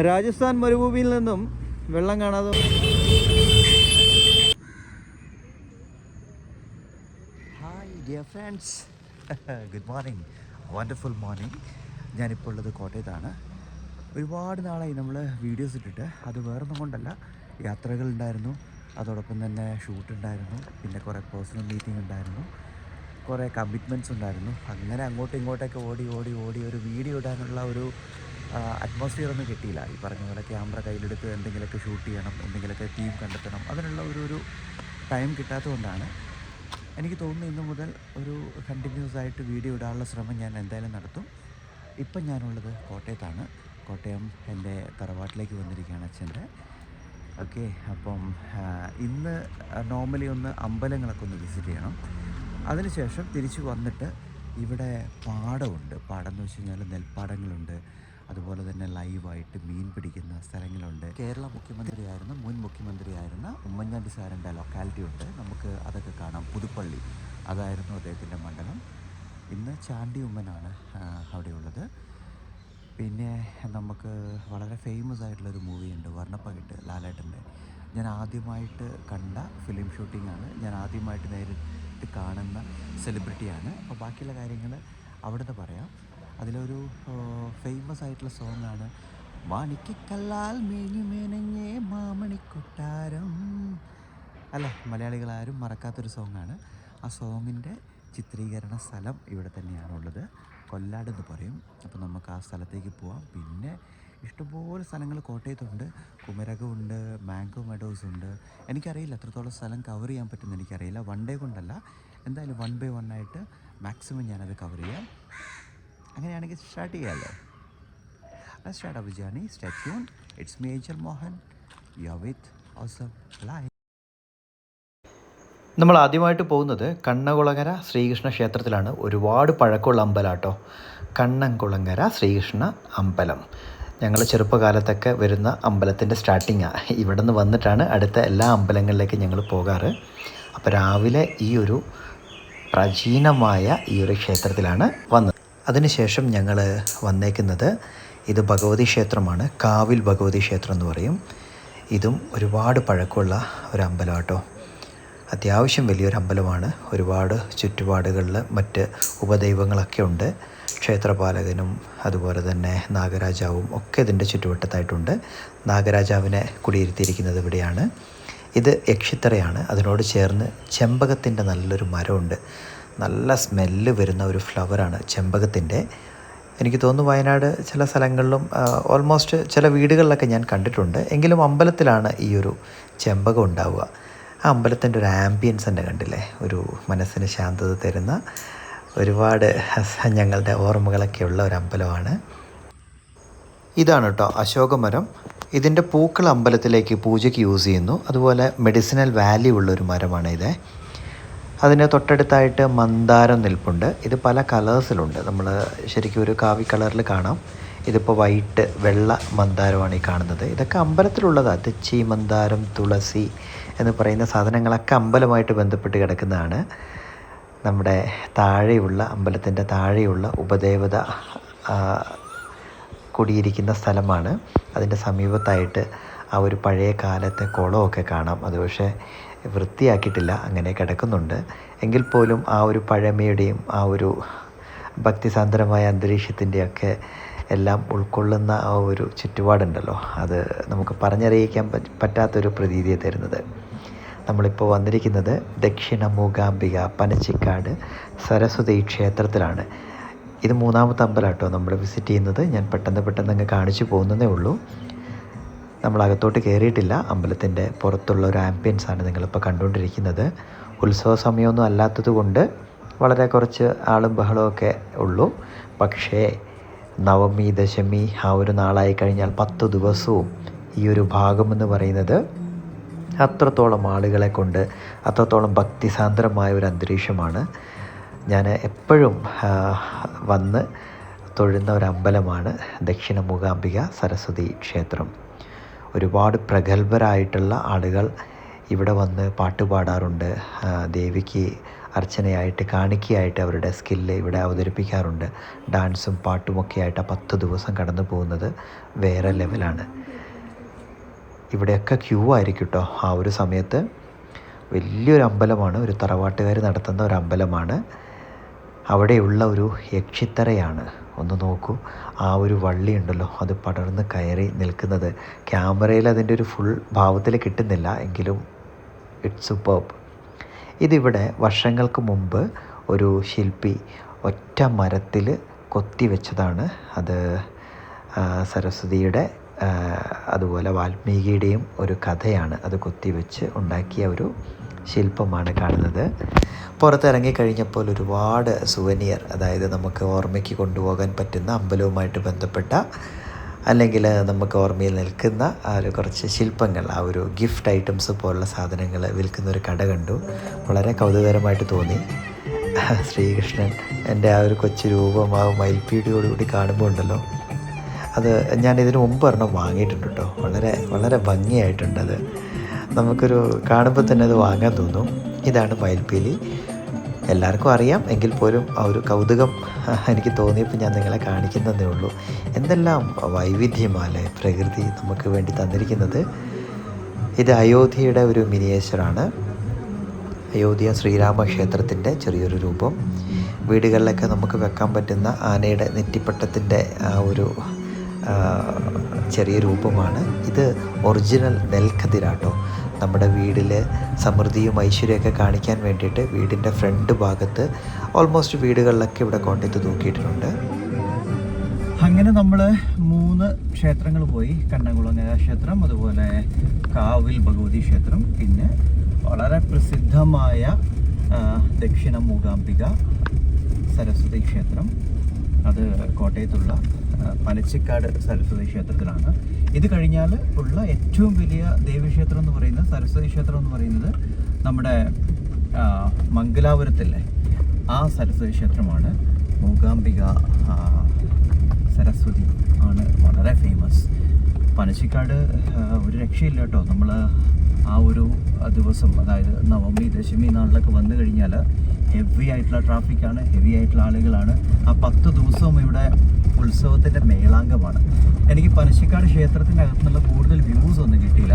രാജസ്ഥാൻ മരുഭൂമിയിൽ നിന്നും വെള്ളം കാണാതെ dear friends good morning wonderful morning ഞാനിപ്പോൾ ഉള്ളത് കോട്ടയത്താണ്. ഒരുപാട് നാളായി നമ്മൾ വീഡിയോസ് ഇട്ടിട്ട്. അത് വേറൊന്നും കൊണ്ടല്ല. യാത്രകളുണ്ടായിരുന്നു അതോടൊപ്പം തന്നെ ഷൂട്ട് ഉണ്ടായിരുന്നു. പിന്നെ കുറേ പേഴ്സണൽ മീറ്റിംഗ് ഉണ്ടായിരുന്നു. കുറേ കമ്മിറ്റ്മെന്റ്സ് ഉണ്ടായിരുന്നു. അങ്ങനെ അങ്ങോട്ടും ഇങ്ങോട്ടൊക്കെ ഓടി ഓടി ഓടി ഒരു വീഡിയോ ഇടാനുള്ള ഒരു അറ്റ്മോസ്ഫിയർ ഒന്നും കിട്ടിയില്ല. ഈ പറഞ്ഞ പോലെ ക്യാമറ കയ്യിലെടുത്ത് എന്തെങ്കിലുമൊക്കെ ഷൂട്ട് ചെയ്യണം എന്തെങ്കിലുമൊക്കെ ടീം കണ്ടെത്തണം അതിനുള്ള ഒരു ഒരു ടൈം കിട്ടാത്തതുകൊണ്ടാണ്. എനിക്ക് തോന്നുന്നു ഇന്നു മുതൽ ഒരു കണ്ടിന്യൂസ് ആയിട്ട് വീഡിയോ ഇടാനുള്ള ശ്രമം ഞാൻ എന്തായാലും നടത്തും. ഇപ്പം ഞാനുള്ളത് കോട്ടയത്താണ്. കോട്ടയം എന്റെ തറവാട്ടിലേക്ക് വന്നിരിക്കുകയാണ് അച്ഛന്റെ. ഓക്കെ അപ്പം ഇന്ന് നോർമലി ഒന്ന് അമ്പലങ്ങളൊക്കെ ഒന്ന് വിസിറ്റ് ചെയ്യണം. അതിനുശേഷം തിരിച്ച് വന്നിട്ട് ഇവിടെ പാടമുണ്ട്. പാടം എന്ന് വെച്ച് കഴിഞ്ഞാൽ നെൽപ്പാടങ്ങളുണ്ട്. അതുപോലെ തന്നെ ലൈവായിട്ട് മീൻ പിടിക്കുന്ന സ്ഥലങ്ങളുണ്ട്. കേരള മുഖ്യമന്ത്രിയായിരുന്ന മുൻ മുഖ്യമന്ത്രിയായിരുന്ന ഉമ്മൻചാണ്ടി സാറിന്റെ ലൊക്കാലിറ്റി ഉണ്ട്. നമുക്ക് അതൊക്കെ കാണാം. പുതുപ്പള്ളി. അതായിരുന്നു അദ്ദേഹത്തിന്റെ മണ്ഡലം. ഇന്ന് ചാണ്ടി ഉമ്മനാണ് അവിടെയുള്ളത്. പിന്നെ നമുക്ക് വളരെ ഫേമസ് ആയിട്ടുള്ളൊരു മൂവിയുണ്ട് വർണപ്പകിട്ട് ലാലേട്ടന്റെ. ഞാൻ ആദ്യമായിട്ട് കണ്ട ഫിലിം ഷൂട്ടിംഗ് ആണ്. ഞാൻ ആദ്യമായിട്ട് നേരിട്ട് കാണുന്ന സെലിബ്രിറ്റിയാണ് അപ്പോൾ ബാക്കിയുള്ള കാര്യങ്ങൾ അവിടുന്ന് പറയാം. അതിലൊരു ഫേമസ് ആയിട്ടുള്ള സോങ്ങാണ് മാണിക്കല്ലാൽ മേഞ്ഞു മേനഞ്ഞേ മാമണിക്കൊട്ടാരം. അല്ല മലയാളികളാരും മറക്കാത്തൊരു സോങ്ങാണ് ആ സോങ്ങിന്റെ ചിത്രീകരണ സ്ഥലം ഇവിടെ തന്നെയാണുള്ളത് കൊല്ലാട് എന്ന് പറയും. അപ്പോൾ നമുക്ക് ആ സ്ഥലത്തേക്ക് പോവാം. പിന്നെ ഇഷ്ടംപോലെ സ്ഥലങ്ങൾ കോട്ടയത്തുണ്ട് കുമരകമുണ്ട് മാംഗോ മെഡോസ് ഉണ്ട്. എനിക്കറിയില്ല എത്രത്തോളം സ്ഥലം കവർ ചെയ്യാൻ പറ്റുമെന്ന് എനിക്കറിയില്ല. വൺ ഡേ കൊണ്ടല്ല. എന്തായാലും വൺ ബൈ വൺ ആയിട്ട് മാക്സിമം ഞാനത് കവർ ചെയ്യാം. അങ്ങനെയാണെങ്കിൽ സ്റ്റാർട്ട് ചെയ്യാമല്ലോ Let's start our journey. Stay tuned. It's me, Angel Mohan. You're with. നമ്മൾ ആദ്യമായിട്ട് പോകുന്നത് കണ്ണകുളങ്ങര ശ്രീകൃഷ്ണ ക്ഷേത്രത്തിലാണ് ഒരുപാട് പഴക്കമുള്ള അമ്പലാട്ടോ കണ്ണൻകുളങ്ങര ശ്രീകൃഷ്ണ അമ്പലം ഞങ്ങൾ ചെറുപ്പകാലത്തൊക്കെ വരുന്ന അമ്പലത്തിന്റെ സ്റ്റാർട്ടിങ്ങാണ് ഇവിടെ നിന്ന് വന്നിട്ടാണ് അടുത്ത എല്ലാ അമ്പലങ്ങളിലേക്കും ഞങ്ങൾ പോകാറ് അപ്പോൾ രാവിലെ ഈ ഒരു പ്രാചീനമായ ഈ ഒരു ക്ഷേത്രത്തിലാണ് വന്നത് അതിനുശേഷം ഞങ്ങൾ വന്നേക്കുന്നത് ഇത് ഭഗവതി ക്ഷേത്രമാണ്. കാവിൽ ഭഗവതി ക്ഷേത്രം എന്ന് പറയും. ഇതും ഒരുപാട് പഴക്കമുള്ള ഒരു അമ്പലമാട്ടോ. അത്യാവശ്യം വലിയൊരു അമ്പലമാണ്. ഒരുപാട് ചുറ്റുപാടുകളിൽ മറ്റ് ഉപദൈവങ്ങളൊക്കെ ഉണ്ട്. ക്ഷേത്രപാലകനും അതുപോലെ തന്നെ നാഗരാജാവും ഒക്കെ ഇതിന്റെ ചുറ്റുവട്ടത്തായിട്ടുണ്ട്. നാഗരാജാവിനെ കുടിയിരുത്തിയിരിക്കുന്നത് ഇവിടെയാണ്. ഇത് യക്ഷിത്തറയാണ്. അതിനോട് ചേർന്ന് ചെമ്പകത്തിന്റെ നല്ലൊരു മരമുണ്ട്. നല്ല സ്മെല്ല് വരുന്ന ഒരു ഫ്ലവറാണ് ചെമ്പകത്തിന്റെ. എനിക്ക് തോന്നുന്നു വയനാട് ചില സ്ഥലങ്ങളിലും ഓൾമോസ്റ്റ് ചില വീടുകളിലൊക്കെ ഞാൻ കണ്ടിട്ടുണ്ട്. എങ്കിലും അമ്പലത്തിലാണ് ഈ ഒരു ചെമ്പകം ഉണ്ടാവുക. ആ അമ്പലത്തിന്റെ ഒരു ആംബിയൻസ് തന്നെ കണ്ടില്ലേ? ഒരു മനസ്സിന് ശാന്തത തരുന്ന ഒരുപാട് ഞങ്ങളുടെ ഓർമ്മകളൊക്കെ ഉള്ള ഒരു അമ്പലമാണ്. ഇതാണ് കേട്ടോ അശോകമരം ഇതിന്റെ പൂക്കൾ അമ്പലത്തിലേക്ക് പൂജയ്ക്ക് യൂസ് ചെയ്യുന്നു. അതുപോലെ മെഡിസിനൽ വാല്യൂ ഉള്ള ഒരു മരമാണ് ഇത് അതിന് തൊട്ടടുത്തായിട്ട് മന്ദാരം നിൽപ്പുണ്ട്. ഇത് പല കളേഴ്സിലുണ്ട്. നമ്മൾ ശരിക്കും ഒരു കാവി കളറിൽ കാണാം. ഇതിപ്പോൾ വൈറ്റ് വെള്ള മന്ദാരമാണ് ഈ കാണുന്നത്. ഇതൊക്കെ അമ്പലത്തിലുള്ളതാണ് തെച്ചി മന്ദാരം തുളസി എന്ന് പറയുന്ന സാധനങ്ങളൊക്കെ അമ്പലമായിട്ട് ബന്ധപ്പെട്ട് കിടക്കുന്നതാണ്. നമ്മുടെ താഴെയുള്ള അമ്പലത്തിന്റെ താഴെയുള്ള ഉപദേവത കുടിയിരിക്കുന്ന സ്ഥലമാണ്. അതിന്റെ സമീപത്തായിട്ട് ആ ഒരു പഴയ കാലത്തെ കുളമൊക്കെ കാണാം. അത് പക്ഷേ വൃത്തിയാക്കിയിട്ടില്ല അങ്ങനെ കിടക്കുന്നുണ്ട്. എങ്കിൽ പോലും ആ ഒരു പഴമയുടെയും ആ ഒരു ഭക്തിസാന്ദ്രമായ അന്തരീക്ഷത്തിന്റെയൊക്കെ എല്ലാം ഉൾക്കൊള്ളുന്ന ആ ഒരു ചുറ്റുപാടുണ്ടല്ലോ. അത് നമുക്ക് പറഞ്ഞറിയിക്കാൻ പറ്റ- പറ്റാത്തൊരു പ്രതീതിയെ തരുന്നത്. നമ്മളിപ്പോൾ വന്നിരിക്കുന്നത് ദക്ഷിണ മൂകാംബിക പനച്ചിക്കാട് സരസ്വതി ക്ഷേത്രത്തിലാണ്. ഇത് മൂന്നാമത്തെ അമ്പലം കേട്ടോ നമ്മൾ വിസിറ്റ് ചെയ്യുന്നത്. ഞാൻ പെട്ടെന്ന് പെട്ടെന്ന് അങ്ങ് കാണിച്ചു പോകുന്നതേ ഉള്ളൂ. നമ്മൾ അകത്തോട്ട് കയറിയിട്ടില്ല അമ്പലത്തിന്റെ പുറത്തുള്ള ഒരു ആംബിയൻസ് ആണ് നിങ്ങളിപ്പോൾ കണ്ടുകൊണ്ടിരിക്കുന്നത്. ഉത്സവ സമയമൊന്നും അല്ലാത്തത് കൊണ്ട് വളരെ കുറച്ച് ആളും ബഹളമൊക്കെ ഉള്ളൂ. പക്ഷേ നവമി ദശമി ആ ഒരു നാളായി കഴിഞ്ഞാൽ പത്ത് ദിവസവും ഈ ഒരു ഭാഗമെന്ന് പറയുന്നത് അത്രത്തോളം ആളുകളെ കൊണ്ട് അത്രത്തോളം ഭക്തിസാന്ദ്രമായ ഒരു അന്തരീക്ഷമാണ്. ഞാൻ എപ്പോഴും വന്ന് തൊഴുന്ന ഒരു അമ്പലമാണ് ദക്ഷിണ മൂകാംബിക സരസ്വതി ക്ഷേത്രം. ഒരുപാട് പ്രഗത്ഭരായിട്ടുള്ള ആളുകൾ ഇവിടെ വന്ന് പാട്ട് പാടാറുണ്ട്. ദേവിക്ക് അർച്ചനയായിട്ട് കാണിക്കയായിട്ട് അവരുടെ സ്കില്ല് ഇവിടെ അവതരിപ്പിക്കാറുണ്ട്. ഡാൻസും പാട്ടുമൊക്കെ ആയിട്ട് ആ പത്ത് ദിവസം കടന്നു പോകുന്നത് വേറെ ലെവലാണ്. ഇവിടെയൊക്കെ ക്യൂ ആയിരിക്കും കേട്ടോ ആ ഒരു സമയത്ത് വലിയൊരു അമ്പലമാണ്. ഒരു തറവാട്ടുകാർ നടത്തുന്ന ഒരു അമ്പലമാണ്. അവിടെയുള്ള ഒരു യക്ഷിത്തറയാണ്. ഒന്ന് നോക്കൂ. ആ ഒരു വള്ളി ഉണ്ടല്ലോ അത് പടർന്ന് കയറി നിൽക്കുന്നത്. ക്യാമറയിൽ അതിന്റെ ഒരു ഫുൾ ഭാവത്തിൽ കിട്ടുന്നില്ല എങ്കിലും ഇറ്റ്സ് സൂപ്പർബ് ഇതിവിടെ വർഷങ്ങൾക്ക് മുമ്പ് ഒരു ശില്പി ഒറ്റ മരത്തിൽ കൊത്തി വെച്ചതാണ്. അത് സരസ്വതിയുടെ അതുപോലെ വാൽമീകിയുടെയും ഒരു കഥയാണ് അത് കൊത്തിവെച്ച് ഉണ്ടാക്കിയ ഒരു ശില്പമാണ് കാണുന്നത്. പുറത്തിറങ്ങി കഴിഞ്ഞപ്പോൾ ഒരുപാട് സുവനിയർ അതായത് നമുക്ക് ഓർമ്മയ്ക്ക് കൊണ്ടുപോകാൻ പറ്റുന്ന അമ്പലവുമായിട്ട് ബന്ധപ്പെട്ട അല്ലെങ്കിൽ നമുക്ക് ഓർമ്മയിൽ നിൽക്കുന്ന ആ ഒരു കുറച്ച് ശില്പങ്ങൾ ആ ഒരു ഗിഫ്റ്റ് ഐറ്റംസ് പോലുള്ള സാധനങ്ങൾ വിൽക്കുന്ന ഒരു കട കണ്ടു. വളരെ കൗതുകരമായിട്ട് തോന്നി. ശ്രീകൃഷ്ണൻ എന്റെ ആ ഒരു കൊച്ചു രൂപം ആ മയിൽപ്പീടിയോടുകൂടി കാണുമ്പോൾ ഉണ്ടല്ലോ. അത് ഞാൻ ഇതിനു മുമ്പ് ഒരെണ്ണം വാങ്ങിയിട്ടുണ്ട് കേട്ടോ. വളരെ വളരെ ഭംഗിയായിട്ടുണ്ടത് നമുക്കൊരു കാണുമ്പോൾ തന്നെ അത് വാങ്ങാൻ തോന്നും. ഇതാണ് മയിൽപ്പീലി. എല്ലാവർക്കും അറിയാം. എങ്കിൽ പോലും ആ ഒരു കൗതുകം എനിക്ക് തോന്നിയപ്പോൾ ഞാൻ നിങ്ങളെ കാണിക്കുന്നതേ ഉള്ളൂ. എന്തെല്ലാം വൈവിധ്യമാലേ പ്രകൃതി നമുക്ക് വേണ്ടി തന്നിരിക്കുന്നത്. ഇത് അയോധ്യയുടെ ഒരു മിനിയേച്ചറാണ്. അയോധ്യ ശ്രീരാമ ക്ഷേത്രത്തിന്റെ ചെറിയൊരു രൂപം. വീടുകളിലൊക്കെ നമുക്ക് വെക്കാൻ പറ്റുന്ന ആനയുടെ നെറ്റിപ്പട്ടത്തിന്റെ ആ ഒരു ചെറിയ രൂപമാണ്. ഇത് ഒറിജിനൽ നെൽക്കതിരാട്ടോ. നമ്മുടെ വീടിൽ സമൃദ്ധിയും ഐശ്വര്യമൊക്കെ കാണിക്കാൻ വേണ്ടിയിട്ട് വീടിന്റെ ഫ്രണ്ട് ഭാഗത്ത് ഓൾമോസ്റ്റ് വീടുകളിലൊക്കെ ഇവിടെ കോട്ടയത്ത് തൂക്കിയിട്ടുണ്ട് അങ്ങനെ നമ്മൾ മൂന്ന് ക്ഷേത്രങ്ങൾ പോയി. കണ്ണകുളങ്ങര ക്ഷേത്രം അതുപോലെ കാവിൽ ഭഗവതി ക്ഷേത്രം പിന്നെ വളരെ പ്രസിദ്ധമായ ദക്ഷിണ മൂകാംബിക സരസ്വതി ക്ഷേത്രം. അത് കോട്ടയത്തുള്ള പനച്ചിക്കാട് സരസ്വതി ക്ഷേത്രത്തിലാണ്. ഇത് കഴിഞ്ഞാൽ ഉള്ള ഏറ്റവും വലിയ ദേവീക്ഷേത്രം എന്ന് പറയുന്നത് സരസ്വതി ക്ഷേത്രം എന്ന് പറയുന്നത് നമ്മുടെ മംഗലാപുരത്തിലെ ആ സരസ്വതി ക്ഷേത്രമാണ്. മൂകാംബിക സരസ്വതി ആണ് വളരെ ഫേമസ് പനച്ചിക്കാട് ഒരു രക്ഷയില്ല കേട്ടോ. നമ്മൾ ആ ഒരു ദിവസം അതായത് നവമി ദശമി നാളിലൊക്കെ വന്നു കഴിഞ്ഞാൽ ഹെവി ആയിട്ടുള്ള ട്രാഫിക്കാണ് ഹെവി ആയിട്ടുള്ള ആളുകളാണ്. ആ പത്ത് ദിവസവും ഇവിടെ ഉത്സവത്തിന്റെ മേളാങ്കമാണ്. എനിക്ക് പനശ്ശിക്കാട് ക്ഷേത്രത്തിന്റെ അകത്തുനിന്നുള്ള കൂടുതൽ വ്യൂസ് ഒന്നും കിട്ടിയില്ല.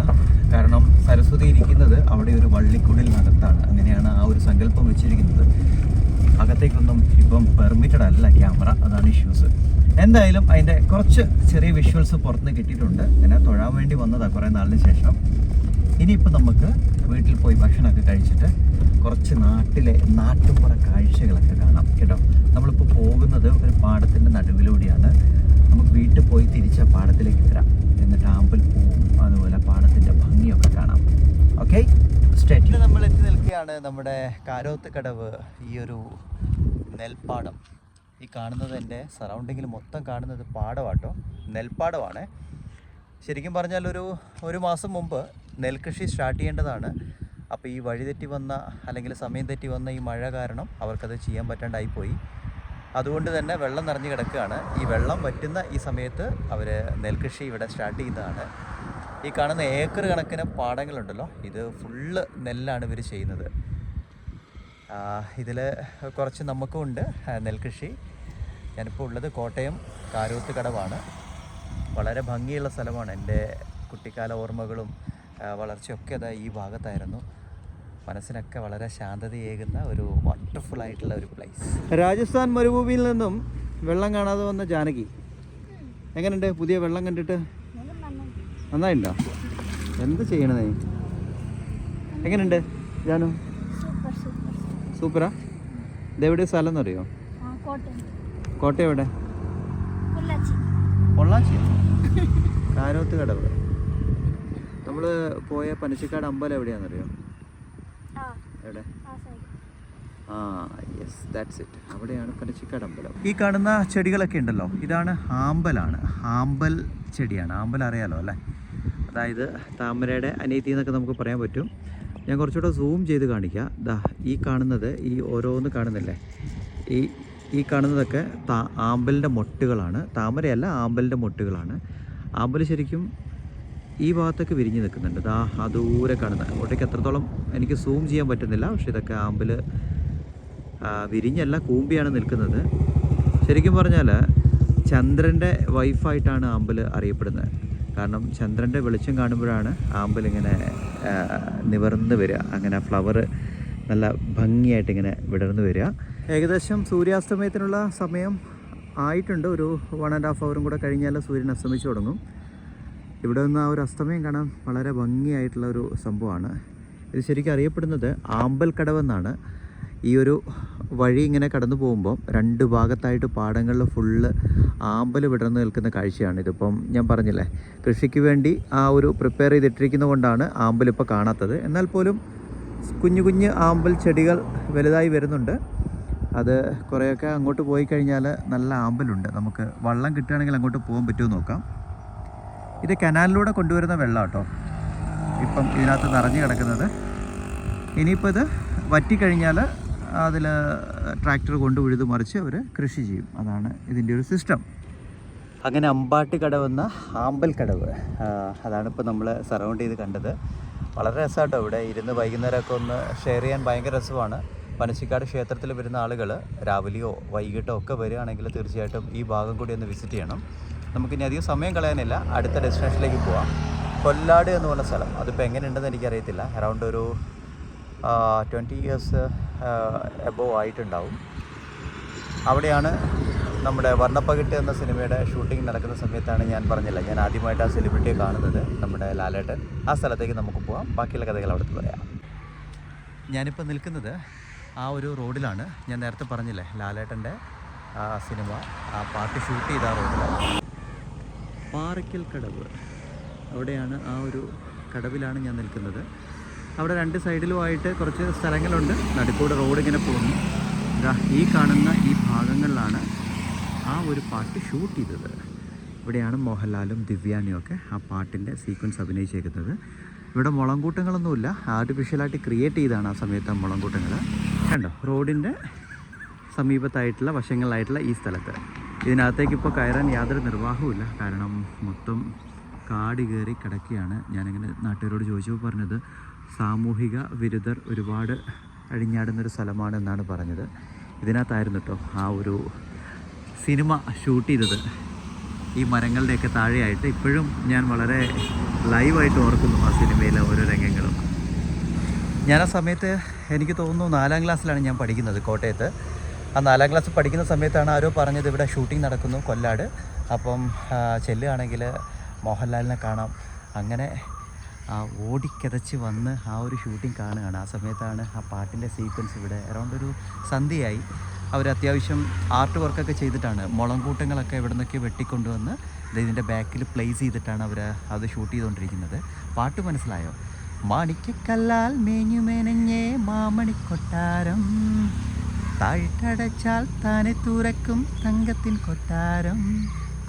കാരണം സരസ്വതി ഇരിക്കുന്നത് അവിടെ ഒരു വള്ളിക്കുടിലിനകത്താണ് അങ്ങനെയാണ് ആ ഒരു സങ്കല്പം വെച്ചിരിക്കുന്നത്. അകത്തേക്കൊന്നും ഇപ്പം പെർമിറ്റഡ് അല്ല ക്യാമറ. അതാണ് ഇഷ്യൂസ് എന്തായാലും അതിന്റെ കുറച്ച് ചെറിയ വിഷ്വൽസ് പുറത്തുനിന്ന് കിട്ടിയിട്ടുണ്ട്. എന്നെ തൊഴാൻ വേണ്ടി വന്നതാണ് കുറേ നാളിന് ശേഷം. ഇനിയിപ്പോൾ നമുക്ക് വീട്ടിൽ പോയി ഭക്ഷണമൊക്കെ കഴിച്ചിട്ട് കുറച്ച് നാട്ടിലെ നാട്ടുപുറ കാഴ്ചകളൊക്കെ കാണാം. കേട്ടോ? നമ്മളിപ്പോൾ പോകുന്നത് ഒരു പാടത്തിന്റെ നടുവിലൂടെയാണ് വീട്ടിൽ പോയി തിരിച്ച പാടത്തിലേക്ക് വരാം. എന്നിട്ട് ആമ്പിൽ പൂവും. അതുപോലെ പാടത്തിന്റെ ഭംഗിയൊക്കെ കാണാം. ഓക്കെ സ്റ്റേറ്റ് നമ്മൾ എത്തി നിൽക്കുകയാണ് നമ്മുടെ കാരോത്ത് കടവ് ഈ ഒരു നെൽപ്പാടം. ഈ കാണുന്നത് എന്റെ സറൗണ്ടിങ്ങിൽ മൊത്തം കാണുന്നത് പാടമാട്ടോ നെൽപ്പാടമാണ് ശരിക്കും പറഞ്ഞാൽ ഒരു ഒരു മാസം മുമ്പ് നെൽകൃഷി സ്റ്റാർട്ട് ചെയ്യേണ്ടതാണ്. അപ്പോൾ ഈ വഴി തെറ്റി വന്ന അല്ലെങ്കിൽ സമയം തെറ്റി വന്ന ഈ മഴ കാരണം അവർക്കത് ചെയ്യാൻ പറ്റാണ്ടായി പോയി അതുകൊണ്ട് തന്നെ വെള്ളം നിറഞ്ഞു കിടക്കുകയാണ്. ഈ വെള്ളം വറ്റുന്ന ഈ സമയത്ത് അവർ നെൽകൃഷി ഇവിടെ സ്റ്റാർട്ട് ചെയ്യുന്നതാണ്. ഈ കാണുന്ന ഏക്കർ കണക്കിന് പാടങ്ങളുണ്ടല്ലോ. ഇത് ഫുള്ള് നെല്ലാണ് ഇവർ ചെയ്യുന്നത്. ഇതിൽ കുറച്ച് നമുക്കും ഉണ്ട് നെൽകൃഷി. ഞാനിപ്പോൾ ഉള്ളത് കോട്ടയം കാരോത്ത് കടവാണ്. വളരെ ഭംഗിയുള്ള സ്ഥലമാണ്. എന്റെ കുട്ടിക്കാല ഓർമ്മകളും വളർച്ചയൊക്കെ അതാ ഈ ഭാഗത്തായിരുന്നു. മനസ്സിനൊക്കെ വളരെ ശാന്തതയേകുന്ന ഒരു വണ്ടർഫുൾ ആയിട്ടുള്ള ഒരു പ്ലേസ് രാജസ്ഥാൻ മരുഭൂമിയിൽ നിന്നും വെള്ളം കാണാതെ വന്ന ജാനകി. എങ്ങനെയുണ്ട് പുതിയ വെള്ളം കണ്ടിട്ട്? നന്നായിട്ടുണ്ടോ എന്ത് ചെയ്യണേ എങ്ങനെയുണ്ട് ജാനു? സൂപ്പറാ? ഇതെവിടെ സ്ഥലം എന്നറിയോ? ആ കോട്ടയം. എവിടെ? പൊള്ളാച്ചി. കാരോത്ത് കടവ്. നമ്മൾ പോയ പനച്ചിക്കാട് അമ്പലം എവിടെയാണെന്നറിയോ ആ എവിടെ? ആ യെസ് ദാറ്റ്സ് ഇറ്റ് അവിടെയാണ് പനച്ചിക്കാടമ്പലം ഈ കാണുന്ന ചെടികളൊക്കെ ഉണ്ടല്ലോ ഇതാണ് ആമ്പലാണ്. ആമ്പൽ ചെടിയാണ്. ആമ്പൽ അറിയാലോ അല്ലേ? അതായത് താമരയുടെ അനിയത്തി എന്നൊക്കെ നമുക്ക് പറയാൻ പറ്റും. ഞാൻ കുറച്ചുകൂടെ സൂം ചെയ്ത് കാണിക്കാം. ദാ ഈ കാണുന്നത് ഈ ഓരോന്ന് കാണുന്നില്ലേ? ഈ ഈ കാണുന്നതൊക്കെ താ ആമ്പലിന്റെ മൊട്ടുകളാണ്. താമരയല്ല ആമ്പലിന്റെ മൊട്ടുകളാണ്. ആമ്പൽ ശരിക്കും ഈ ഭാഗത്തൊക്കെ വിരിഞ്ഞ് നിൽക്കുന്നുണ്ട്. ദാ ആ ദൂരെ കാണുന്ന അങ്ങോട്ടേക്ക് എത്രത്തോളം എനിക്ക് സൂം ചെയ്യാൻ പറ്റുന്നില്ല. പക്ഷേ ഇതൊക്കെ ആമ്പൽ വിരിഞ്ഞല്ല കൂമ്പിയാണ് നിൽക്കുന്നത്. ശരിക്കും പറഞ്ഞാൽ ചന്ദ്രന്റെ വൈഫായിട്ടാണ് ആമ്പൽ അറിയപ്പെടുന്നത്. കാരണം ചന്ദ്രന്റെ വെളിച്ചം കാണുമ്പോഴാണ് ആമ്പൽ ഇങ്ങനെ ആ, നിവർന്ന് വരിക. അങ്ങനെ ഫ്ലവർ നല്ല ഭംഗിയായിട്ട് ഇങ്ങനെ വിടർന്ന് വരിക. ഏകദേശം സൂര്യാസ്തമയത്തിനുള്ള സമയം ആയിട്ടുണ്ട്. ഒരു വൺ ആൻഡ് ഹാഫ് അവറും കൂടെ കഴിഞ്ഞാൽ സൂര്യൻ അസ്തമിച്ചു തുടങ്ങും. ഇവിടെ നിന്ന് ആ ഒരു അസ്തമയം കാണാൻ വളരെ ഭംഗിയായിട്ടുള്ള ഒരു സംഭവമാണ്. ഇത് ശരിക്കും അറിയപ്പെടുന്നത് ആമ്പൽ കടവെന്നാണ് ഈ ഒരു വഴി ഇങ്ങനെ കടന്നു പോകുമ്പോൾ രണ്ട് ഭാഗത്തായിട്ട് പാടങ്ങളിൽ ഫുള്ള് ആമ്പൽ വിടർന്ന് നിൽക്കുന്ന കാഴ്ചയാണ് ഇതിപ്പം ഞാൻ പറഞ്ഞില്ലേ. കൃഷിക്ക് വേണ്ടി ആ ഒരു പ്രിപ്പയർ ചെയ്തിട്ടിരിക്കുന്നത് കൊണ്ടാണ് ആമ്പൽ ഇപ്പോൾ കാണാത്തത്. എന്നാൽ പോലും കുഞ്ഞു കുഞ്ഞ് ആമ്പൽ ചെടികൾ വലുതായി വരുന്നുണ്ട്. അത് കുറേയൊക്കെ അങ്ങോട്ട് പോയി കഴിഞ്ഞാൽ നല്ല ആമ്പലുണ്ട്. നമുക്ക് വള്ളം കിട്ടുകയാണെങ്കിൽ അങ്ങോട്ട് പോകാൻ പറ്റുമോ നോക്കാം. ഇത് കനാലിലൂടെ കൊണ്ടുവരുന്ന വെള്ളം കേട്ടോ ഇപ്പം ഇതിനകത്ത് നിറഞ്ഞു കിടക്കുന്നത്. ഇനിയിപ്പോൾ ഇത് വറ്റിക്കഴിഞ്ഞാൽ അതിൽ ട്രാക്ടർ കൊണ്ട് ഉഴുത് മറിച്ച് അവർ കൃഷി ചെയ്യും. അതാണ് ഇതിന്റെ ഒരു സിസ്റ്റം അങ്ങനെ അമ്പാട്ട് കടവെന്ന ആമ്പൽ കടവ്. അതാണ് ഇപ്പോൾ നമ്മൾ സറൗണ്ട് ചെയ്ത് കണ്ടത്. വളരെ രസമാട്ടോ ഇവിടെ ഇരുന്ന് വൈകുന്നേരമൊക്കെ ഒന്ന് ഷെയർ ചെയ്യാൻ ഭയങ്കര രസമാണ്. പനച്ചിക്കാട് ക്ഷേത്രത്തിൽ വരുന്ന ആളുകൾ രാവിലെയോ വൈകിട്ടോ ഒക്കെ വരികയാണെങ്കിൽ തീർച്ചയായിട്ടും ഈ ഭാഗം കൂടി ഒന്ന് വിസിറ്റ് ചെയ്യണം. നമുക്കിനി അധികം സമയം കളയാനില്ല. അടുത്ത ഡെസ്റ്റിനേഷനിലേക്ക് പോവാം. കൊല്ലാട് എന്ന് പറഞ്ഞ സ്ഥലം. അതിപ്പോൾ എങ്ങനെയുണ്ടെന്ന് എനിക്കറിയത്തില്ല. അറൗണ്ട് ഒരു ട്വന്റി ഇയേഴ്സ് എബോവ് ആയിട്ടുണ്ടാവും. അവിടെയാണ് നമ്മുടെ വർണപ്പകിട്ട് എന്ന സിനിമയുടെ ഷൂട്ടിംഗ് നടക്കുന്ന സമയത്താണ് ഞാൻ പറഞ്ഞില്ല. ഞാൻ ആദ്യമായിട്ട് ആ സെലിബ്രിറ്റിയെ കാണുന്നത് നമ്മുടെ ലാലേട്ടൻ. ആ സ്ഥലത്തേക്ക് നമുക്ക് പോവാം. ബാക്കിയുള്ള കഥകൾ അവിടുത്തെ പറയാം. ഞാനിപ്പോൾ നിൽക്കുന്നത് ആ ഒരു റോഡിലാണ്. ഞാൻ നേരത്തെ പറഞ്ഞില്ലേ ലാലേട്ടന്റെ ആ സിനിമ ആ പാട്ട് ഷൂട്ട് ചെയ്ത റോഡിലാണ്. പാറയ്ക്കൽ കടവ്. അവിടെയാണ് ആ ഒരു കടവിലാണ് ഞാൻ നിൽക്കുന്നത്. അവിടെ രണ്ട് സൈഡിലുമായിട്ട് കുറച്ച് സ്ഥലങ്ങളുണ്ട്. നടുക്കൂടെ റോഡ് ഇങ്ങനെ പോകുന്നു ഈ കാണുന്ന ഈ ഭാഗങ്ങളിലാണ് ആ ഒരു പാട്ട് ഷൂട്ട് ചെയ്തത്. ഇവിടെയാണ് മോഹൻലാലും ദിവ്യാനിയും ഒക്കെ ആ പാട്ടിന്റെ സീക്വൻസ് അഭിനയിച്ചേക്കുന്നത് ഇവിടെ മുളങ്കൂട്ടങ്ങളൊന്നുമില്ല. ആർട്ടിഫിഷ്യലായിട്ട് ക്രിയേറ്റ് ചെയ്താണ് ആ സമയത്ത് ആ മുളങ്കൂട്ടങ്ങൾ. കണ്ടോ റോഡിന്റെ സമീപത്തായിട്ടുള്ള വശങ്ങളിലായിട്ടുള്ള ഈ സ്ഥലത്ത്. ഇതിനകത്തേക്ക് ഇപ്പോൾ കയറാൻ യാതൊരു നിർവാഹവുമില്ല കാരണം മൊത്തം കാട് കയറി കിടക്കുകയാണ്. ഞാനിങ്ങനെ നാട്ടുകാരോട് ചോദിച്ചപ്പോൾ പറഞ്ഞത് സാമൂഹിക വിരുദ്ധർ ഒരുപാട് അഴിഞ്ഞാടുന്നൊരു സ്ഥലമാണ് എന്നാണ് പറഞ്ഞത്. ഇതിനകത്തായിരുന്നു കേട്ടോ ആ ഒരു സിനിമ ഷൂട്ട് ചെയ്തത്. ഈ മരങ്ങളുടെയൊക്കെ താഴെയായിട്ട് ഇപ്പോഴും ഞാൻ വളരെ ലൈവായിട്ട് ഓർക്കുന്നു ആ സിനിമയിലെ ഓരോ രംഗങ്ങളും. ഞാൻ ആ സമയത്ത് എനിക്ക് തോന്നുന്നു നാലാം ക്ലാസ്സിലാണ് ഞാൻ പഠിക്കുന്നത് കോട്ടയത്ത്. ആ നാലാം ക്ലാസ് പഠിക്കുന്ന സമയത്താണ് ആരോ പറഞ്ഞത് ഇവിടെ ഷൂട്ടിംഗ് നടക്കുന്നു കൊല്ലാട്. അപ്പം ചെല്ലുകയാണെങ്കിൽ മോഹൻലാലിനെ കാണാം. അങ്ങനെ ആ ഓടിക്കതച്ച് വന്ന് ആ ഒരു ഷൂട്ടിംഗ് കാണുകയാണ്. ആ സമയത്താണ് ആ പാട്ടിന്റെ സീക്വൻസ് ഇവിടെ അറൗണ്ട് ഒരു സന്ധ്യയായി. അവർ അത്യാവശ്യം ആർട്ട് വർക്കൊക്കെ ചെയ്തിട്ടാണ്. മുളം കൂട്ടങ്ങളൊക്കെ ഇവിടെ നിന്നൊക്കെ വെട്ടിക്കൊണ്ടുവന്ന് ഇതിന്റെ ബാക്കിൽ പ്ലേസ് ചെയ്തിട്ടാണ് അവർ അത് ഷൂട്ട് ചെയ്തുകൊണ്ടിരിക്കുന്നത് പാട്ട് മനസ്സിലായോ? മാണിക്കല്ലാൽ മേഞ്ഞു മേനഞ്ഞേ മാമണിക്കൊട്ടാരം. താഴ്ത്തടച്ചാൽ താനെ തുറക്കും തങ്കത്തിൻ കൊട്ടാരം.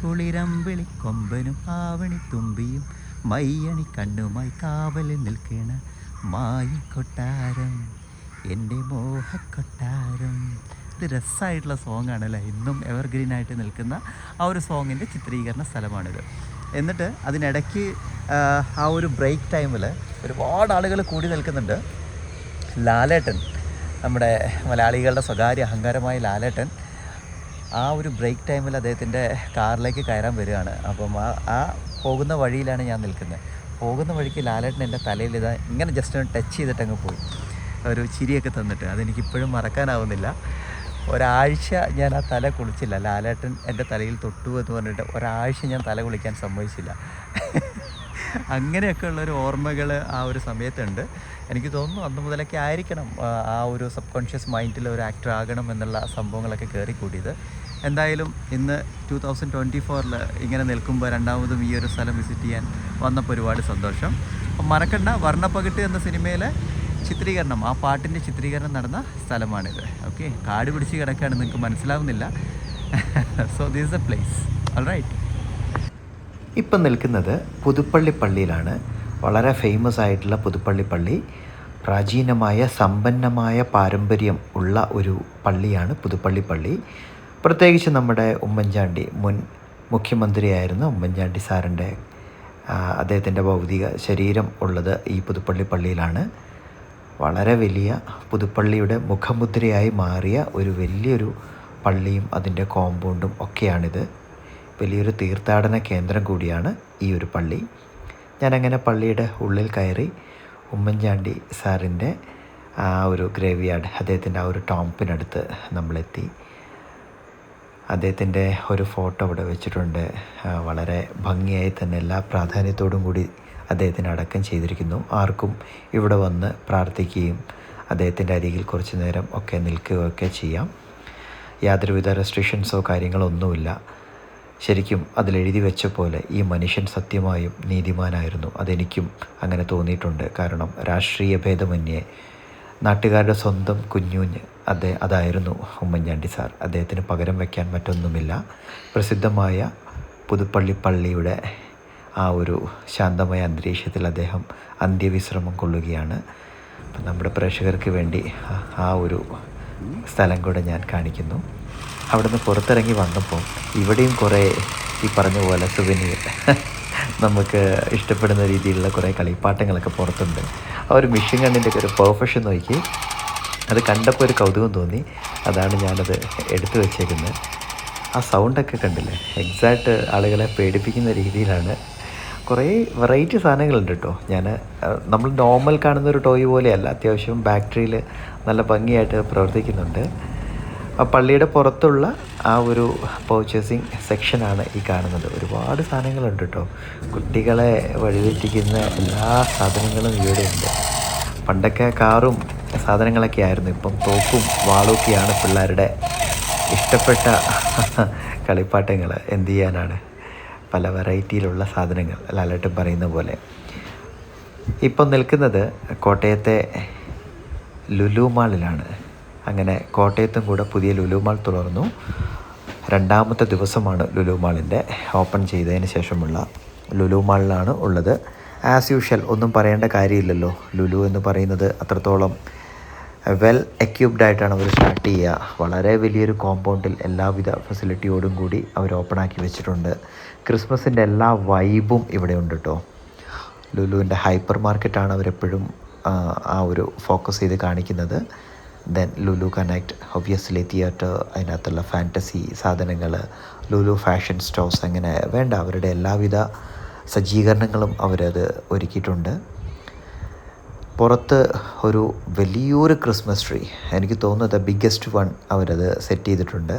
കുളിരം വിളിക്കൊമ്പനും ആവണി തുമ്പിയും മയ്യണി കണ്ണുമായി കാവലിൽ നിൽക്കണ മായ കൊട്ടാരം എന്റെ മോഹക്കൊട്ടാരം. ഇത് രസമായിട്ടുള്ള സോങ് ആണല്ലേ ഇന്നും എവർഗ്രീൻ ആയിട്ട് നിൽക്കുന്ന ആ ഒരു സോങ്ങിന്റെ ചിത്രീകരണ സ്ഥലമാണിത്. എന്നിട്ട് അതിനിടയ്ക്ക് ആ ഒരു ബ്രേക്ക് ടൈമിൽ ഒരുപാട് ആളുകൾ കൂടി നിൽക്കുന്നുണ്ട്. ലാലേട്ടൻ നമ്മുടെ മലയാളികളുടെ സ്വകാര്യ അഹങ്കാരമായ ലാലേട്ടൻ ആ ഒരു ബ്രേക്ക് ടൈമിൽ അദ്ദേഹത്തിന്റെ കാറിലേക്ക് കയറാൻ വരികയാണ്. അപ്പം ആ ആ പോകുന്ന വഴിയിലാണ് ഞാൻ നിൽക്കുന്നത്. പോകുന്ന വഴിക്ക് ലാലേട്ടൻ എന്റെ തലയിൽ ഇതാ ഇങ്ങനെ ജസ്റ്റ് ഒന്ന് ടച്ച് ചെയ്തിട്ട് അങ്ങ് പോയി. ഒരു ചിരിയൊക്കെ തന്നിട്ട്. അതെനിക്കിപ്പോഴും മറക്കാനാവുന്നില്ല. ഒരാഴ്ച ഞാൻ ആ തല കുളിച്ചില്ല. ലാലേട്ടൻ എന്റെ തലയിൽ തൊട്ടു എന്ന് പറഞ്ഞിട്ട് ഒരാഴ്ച ഞാൻ തല കുളിക്കാൻ സമ്മതിച്ചില്ല. അങ്ങനെയൊക്കെ ഉള്ളൊരു ഓർമ്മകൾ ആ ഒരു സമയത്തുണ്ട്. എനിക്ക് തോന്നുന്നു അന്ന് മുതലൊക്കെ ആയിരിക്കണം ആ ഒരു സബ് കോൺഷ്യസ് മൈൻഡിൽ ഒരു ആക്ടർ ആകണം എന്നുള്ള സംഭവങ്ങളൊക്കെ കയറി കൂടിയത് എന്തായാലും ഇന്ന് ടു തൗസൻഡ് ട്വന്റി ഫോറിൽ ഇങ്ങനെ നിൽക്കുമ്പോൾ രണ്ടാമതും ഈ ഒരു സ്ഥലം വിസിറ്റ് ചെയ്യാൻ വന്നപ്പോൾ ഒരുപാട് സന്തോഷം. മറക്കണ്ട വർണപ്പകിട്ട് എന്ന സിനിമയിലെ ചിത്രീകരണം ആ പാട്ടിന്റെ ചിത്രീകരണം നടന്ന സ്ഥലമാണിത്. ഓക്കെ കാട് പിടിച്ച് കിടക്കുകയാണ് നിങ്ങൾക്ക് മനസ്സിലാവുന്നില്ല. So this the place alright ഇപ്പം നിൽക്കുന്നത് പുതുപ്പള്ളി പള്ളിയിലാണ്. വളരെ ഫേമസ് ആയിട്ടുള്ള പുതുപ്പള്ളി പള്ളി. പ്രാചീനമായ സമ്പന്നമായ പാരമ്പര്യം ഉള്ള ഒരു പള്ളിയാണ് പുതുപ്പള്ളി പള്ളി. പ്രത്യേകിച്ച് നമ്മുടെ ഉമ്മൻചാണ്ടി മുൻ മുഖ്യമന്ത്രിയായിരുന്ന ഉമ്മൻചാണ്ടി സാറിന്റെ അദ്ദേഹത്തിന്റെ ഭൗതിക ശരീരം ഉള്ളത് ഈ പുതുപ്പള്ളി പള്ളിയിലാണ്. വളരെ വലിയ പുതുപ്പള്ളിയുടെ മുഖമുദ്രയായി മാറിയ ഒരു വലിയൊരു പള്ളിയും അതിന്റെ കോമ്പൗണ്ടും ഒക്കെയാണിത്. വലിയൊരു തീർത്ഥാടന കേന്ദ്രം കൂടിയാണ് ഈ ഒരു പള്ളി. ഞാനങ്ങനെ പള്ളിയുടെ ഉള്ളിൽ കയറി ഉമ്മൻചാണ്ടി സാറിന്റെ ആ ഒരു ഗ്രേവ് യാർഡ് അദ്ദേഹത്തിന്റെ ആ ഒരു ടോംപിനടുത്ത് നമ്മളെത്തി. അദ്ദേഹത്തിന്റെ ഒരു ഫോട്ടോ അവിടെ വെച്ചിട്ടുണ്ട്. വളരെ ഭംഗിയായി തന്നെ എല്ലാ പ്രാധാന്യത്തോടും കൂടി അദ്ദേഹത്തിന് അടക്കം ചെയ്തിരിക്കുന്നു. ആർക്കും ഇവിടെ വന്ന് പ്രാർത്ഥിക്കുകയും അദ്ദേഹത്തിന്റെ അരികിൽ കുറച്ച് നേരം ഒക്കെ നിൽക്കുകയൊക്കെ ചെയ്യാം. യാതൊരുവിധ റെസ്ട്രിക്ഷൻസോ കാര്യങ്ങളോ ഒന്നുമില്ല. ശരിക്കും അതിലെഴുതി വെച്ച പോലെ ഈ മനുഷ്യൻ സത്യമായും നീതിമാനായിരുന്നു. അതെനിക്കും അങ്ങനെ തോന്നിയിട്ടുണ്ട്. കാരണം രാഷ്ട്രീയ ഭേദമന്യേ നാട്ടുകാരുടെ സ്വന്തം കുഞ്ഞുഞ്ഞ് അതെ അതായിരുന്നു ഉമ്മൻചാണ്ടി സാർ. അദ്ദേഹത്തിന് പകരം വയ്ക്കാൻ മറ്റൊന്നുമില്ല. പ്രസിദ്ധമായ പുതുപ്പള്ളി പള്ളിയുടെ ആ ഒരു ശാന്തമായ അന്തരീക്ഷത്തിൽ അദ്ദേഹം അന്ത്യവിശ്രമം കൊള്ളുകയാണ്. നമ്മുടെ പ്രേക്ഷകർക്ക് വേണ്ടി ആ- ഒരു സ്ഥലം കൂടെ ഞാൻ കാണിക്കുന്നു. അവിടുന്ന് പുറത്തിറങ്ങി വന്നപ്പോൾ ഇവിടെയും കുറേ ഈ പറഞ്ഞ പോലെ സുവനീർ നമുക്ക് ഇഷ്ടപ്പെടുന്ന രീതിയിലുള്ള കുറേ കളിപ്പാട്ടങ്ങളൊക്കെ പുറത്തുണ്ട്. ആ ഒരു മിഷൻ കണ്ണിന്റെ ഒരു പെർഫെക്ഷൻ നോക്കി. അത് കണ്ടപ്പോൾ ഒരു കൗതുകം തോന്നി. അതാണ് ഞാനത് എടുത്തു വെച്ചേക്കുന്നത്. ആ സൗണ്ടൊക്കെ കണ്ടില്ലേ? എക്സാക്റ്റ് ആളുകളെ പേടിപ്പിക്കുന്ന രീതിയിലാണ്. കുറേ വെറൈറ്റി സാധനങ്ങളുണ്ട് കേട്ടോ. ഞാൻ നമ്മൾ നോർമൽ കാണുന്ന ഒരു ടോയ് പോലെയല്ല. അത്യാവശ്യം ബാറ്ററിയിൽ നല്ല ഭംഗിയായിട്ട് പ്രവർത്തിക്കുന്നുണ്ട്. ആ പള്ളിയുടെ പുറത്തുള്ള ആ ഒരു പർച്ചേസിങ് സെക്ഷനാണ് ഈ കാണുന്നത്. ഒരുപാട് സാധനങ്ങളുണ്ട് കേട്ടോ. കുട്ടികളെ വഴിതെറ്റിക്കുന്ന എല്ലാ സാധനങ്ങളും ഇവിടെയുണ്ട്. പണ്ടൊക്കെ കാറും സാധനങ്ങളൊക്കെ ആയിരുന്നു. ഇപ്പം തോക്കും വാളൊക്കെയാണ് പിള്ളേരുടെ ഇഷ്ടപ്പെട്ട കളിപ്പാട്ടങ്ങൾ എന്ത് ചെയ്യാനാണ്? പല വെറൈറ്റിയിലുള്ള സാധനങ്ങൾ ലാലേട്ടൻ പറയുന്ന പോലെ. ഇപ്പം നിൽക്കുന്നത് കോട്ടയത്തെ ലുലു മാളിലാണ്. അങ്ങനെ കോട്ടയത്തും കൂടെ പുതിയ ലുലു മാൾ തുറന്നു രണ്ടാമത്തെ ദിവസമാണ് ലുലു മാളിന്റെ ഓപ്പൺ ചെയ്തതിന് ശേഷമുള്ള ലുലു മാളിലാണ് ഉള്ളത്. ആസ് യൂഷ്വൽ ഒന്നും പറയേണ്ട കാര്യമില്ലല്ലോ. ലുലു എന്ന് പറയുന്നത് അത്രത്തോളം വെൽ എക്യുപ്ഡ് ആയിട്ടാണ് അവർ സ്റ്റാർട്ട് ചെയ്യുക. വളരെ വലിയൊരു കോമ്പൗണ്ടിൽ എല്ലാവിധ ഫെസിലിറ്റിയോടും കൂടി അവർ ഓപ്പൺ ആക്കി വെച്ചിട്ടുണ്ട്. ക്രിസ്മസിന്റെ എല്ലാ വൈബും ഇവിടെ ഉണ്ട് കേട്ടോ ലുലുവിന്റെ ഹൈപ്പർ മാർക്കറ്റാണ് അവരെപ്പോഴും ആ, ഒരു ഫോക്കസ് ചെയ്ത് കാണിക്കുന്നത്. Then Lulu connect obviously theatre അതിനകത്തുള്ള ഫാന്റസി സാധനങ്ങൾ ലുലു ഫാഷൻ സ്റ്റോഴ്സ് അങ്ങനെ വേണ്ട അവരുടെ എല്ലാവിധ സജ്ജീകരണങ്ങളും അവരത് ഒരുക്കിയിട്ടുണ്ട്. പുറത്ത് ഒരു വലിയൊരു ക്രിസ്മസ് ട്രീ എനിക്ക് തോന്നുന്നത് ബിഗ്ഗസ്റ്റ് വൺ അവരത് സെറ്റ് ചെയ്തിട്ടുണ്ട്.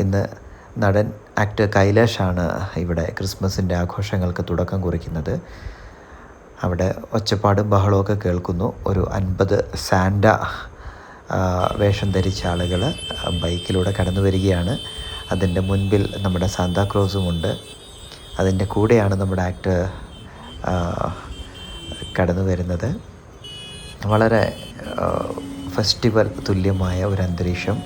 ഇന്ന് നടൻ ആക്ടർ കൈലാഷാണ് ഇവിടെ ക്രിസ്മസിന്റെ ആഘോഷങ്ങൾക്ക് തുടക്കം കുറിക്കുന്നത്. അവിടെ ഒച്ചപ്പാടും ബഹളമൊക്കെ കേൾക്കുന്നു. ഒരു അൻപത് സാൻഡ വേഷം ധരിച്ച ആളുകൾ ബൈക്കിലൂടെ കടന്നു വരികയാണ്. അതിന്റെ മുൻപിൽ നമ്മുടെ സാന്താക്രോസുമുണ്ട് അതിന്റെ കൂടെയാണ് നമ്മുടെ ആക്ടർ കടന്നു വരുന്നത്. വളരെ ഫെസ്റ്റിവൽ തുല്യമായ ഒരു അന്തരീക്ഷം.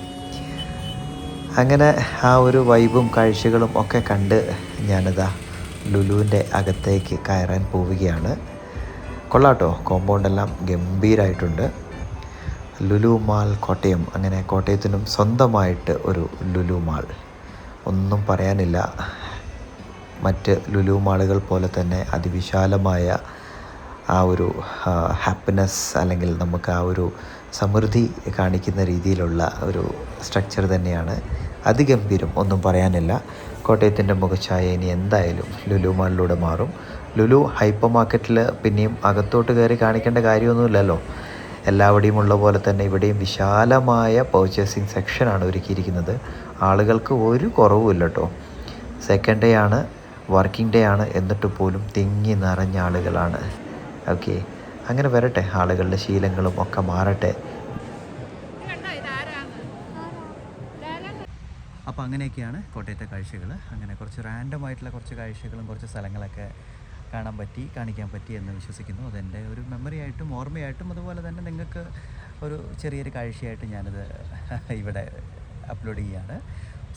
അങ്ങനെ ആ ഒരു വൈബും കാഴ്ചകളും ഒക്കെ കണ്ട് ഞാനിതാ ലുലുവിന്റെ അകത്തേക്ക് കയറാൻ പോവുകയാണ്. കൊള്ളാട്ടോ കോമ്പൗണ്ടെല്ലാം ഗംഭീരമായിട്ടുണ്ട് ലുലു മാൾ കോട്ടയം അങ്ങനെ കോട്ടയത്തിനും സ്വന്തമായിട്ട് ഒരു ലുലു മാൾ. ഒന്നും പറയാനില്ല. മറ്റ് ലുലു മാളുകൾ പോലെ തന്നെ അതിവിശാലമായ ആ ഒരു ഹാപ്പിനെസ് അല്ലെങ്കിൽ നമുക്ക് ആ ഒരു സമൃദ്ധി കാണിക്കുന്ന രീതിയിലുള്ള ഒരു സ്ട്രക്ചർ തന്നെയാണ്. അതിഗംഭീരം ഒന്നും പറയാനില്ല. കോട്ടയത്തിന്റെ മുഖച്ഛായ ഇനി എന്തായാലും ലുലു മാളിലൂടെ മാറും. ലുലു ഹൈപ്പർ മാർക്കറ്റിൽ പിന്നെയും അകത്തോട്ട് കയറി കാണിക്കേണ്ട കാര്യമൊന്നുമില്ലല്ലോ. എല്ലാവിടെയും ഉള്ള പോലെ തന്നെ ഇവിടെയും വിശാലമായ പർച്ചേസിങ് സെക്ഷനാണ് ഒരുക്കിയിരിക്കുന്നത്. ആളുകൾക്ക് ഒരു കുറവുമില്ല കേട്ടോ സെക്കൻഡ് ഡേ ആണ് വർക്കിംഗ് ഡേ ആണ്. എന്നിട്ട് പോലും തിങ്ങി നിറഞ്ഞ ആളുകളാണ് ഓക്കെ. അങ്ങനെ വരട്ടെ ആളുകളുടെ ശീലങ്ങളും ഒക്കെ മാറട്ടെ. അപ്പോൾ അങ്ങനെയൊക്കെയാണ് കോട്ടയത്തെ കാഴ്ചകൾ അങ്ങനെ കുറച്ച് റാൻഡം ആയിട്ടുള്ള കുറച്ച് കാഴ്ചകളും കുറച്ച് സ്ഥലങ്ങളൊക്കെ കാണാൻ പറ്റി കാണിക്കാൻ പറ്റി എന്ന് വിശ്വസിക്കുന്നു. അതെന്റെ ഒരു മെമ്മറി ആയിട്ടും ഓർമ്മയായിട്ടും അതുപോലെ തന്നെ നിങ്ങൾക്ക് ഒരു ചെറിയൊരു കാഴ്ചയായിട്ട് ഞാനത് ഇവിടെ അപ്ലോഡ് ചെയ്യുകയാണ്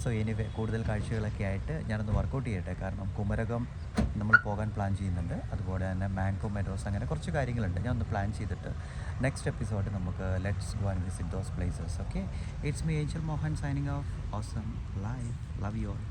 സോ എനിവേ കൂടുതൽ കാഴ്ചകളൊക്കെ ആയിട്ട് ഞാനൊന്ന് വർക്കൗട്ട് ചെയ്യട്ടെ. കാരണം കുമരകം നമ്മൾ പോകാൻ പ്ലാൻ ചെയ്യുന്നുണ്ട്. അതുപോലെ തന്നെ മാങ്കോ മെഡോസ് അങ്ങനെ കുറച്ച് കാര്യങ്ങളുണ്ട്. ഞാൻ ഒന്ന് പ്ലാൻ ചെയ്തിട്ട് നെക്സ്റ്റ് എപ്പിസോഡ് നമുക്ക് let's go and visit those places okay it's me Angel Mohan signing off awesome life love you all